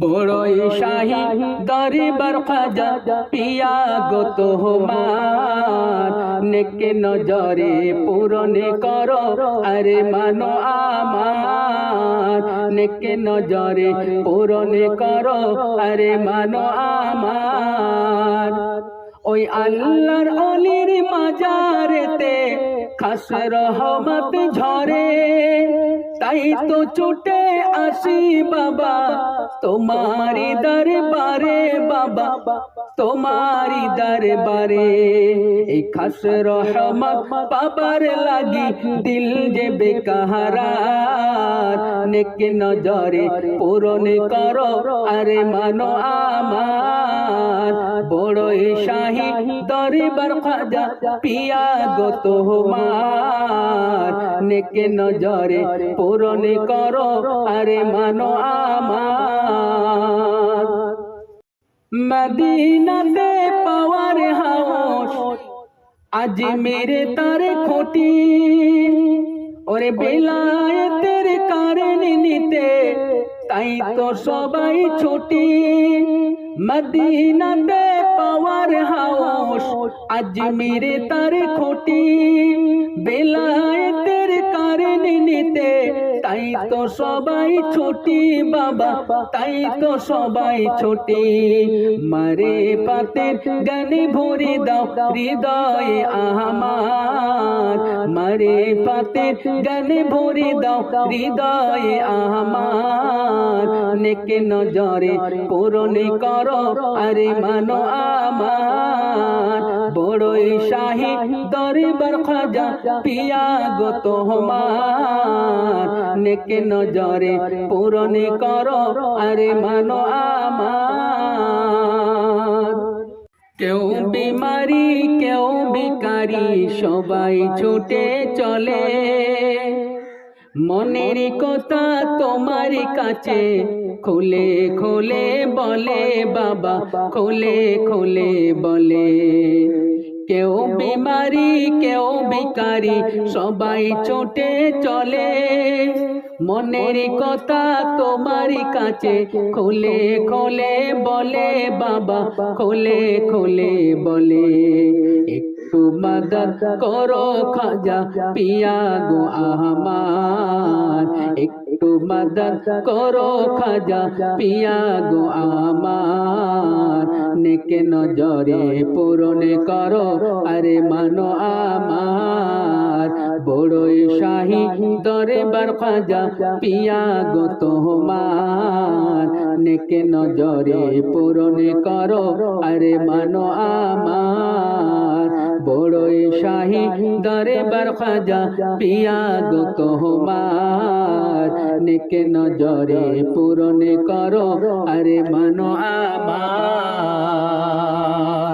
বড়ই শাহী দরবার খাজা, পিয়া গত হোমার নেকে নজরে পূরণে করো, আরে মানো আমার। নেকে নজরে পূরণে করো, আরে মানো আমার। ওই আল্লাহর অলির মাজারেতে খাস রহমত ঝরে তাই তো ছুটে আসি বাবা। তোমারি দরবারে বাবা তোমারি দরবারে। এই খাস রহমত পাবার লাগি দিল যে বেকাহারা নেক নজরে পূরণ করো, আরে মানো আমার। বড়ই শাহী দরবার খাজা পিয়া গত হোমার। নেকে নজরে পূরণ করো আরে মানো আমার। মদিনাতে পাওয়ার হাউস আজ মেরে তার খোটি ওরে বেলায়েতের কারণ নিতে তাই তো সবাই ছুটি। মদিনাতে পাওয়ার হাউস আজ মেরে তার খোটি বেলায়েতের নিতে তাই তো সবাই ছুটি বাবা, তাই তো সবাই ছুটি। মারে পাতে গানে ভরে দাও হৃদয়ে আমার মারে পাতে গানে ভরে দাও হৃদয়ে আমার নেকে নজরে পূরণে করো, আরে মানো আমার। বড়ই শাহী দরবার খাজা পিয়া গত হমার নেকে নজরে পূরণে করো, আরে মানো আমার। কেউ বিমারি, কেউ বিকারি সবাই ছুটে চলে। মনের কথা তোমার কাছে খুলে খুলে বলে, বাবা, খুলে খুলে বলে। কেউ বিমারি কেউ বিকারি সবাই চোটে চলে। মনের কথা তোমার কাছে খোলে খোলে বলে বাবা খোলে খোলে বলে। একটু মদত করো খাজা পিয়া গো আমার একটু মদত করো খাজা, পিয়া গো আমার। নেকে নজরে পূরণ করো, আরে মানো আমার। বড়ই শাহী দরে বার খাজা, পিয়া গো তোমার। নেকে নজরে পূরণ করো। আরে মানো আমার, বড়ই শাহী দরবার খাজা পিয়া গো তোমার। নেকে নজরে পূরণ করো। আরে মানো আমার।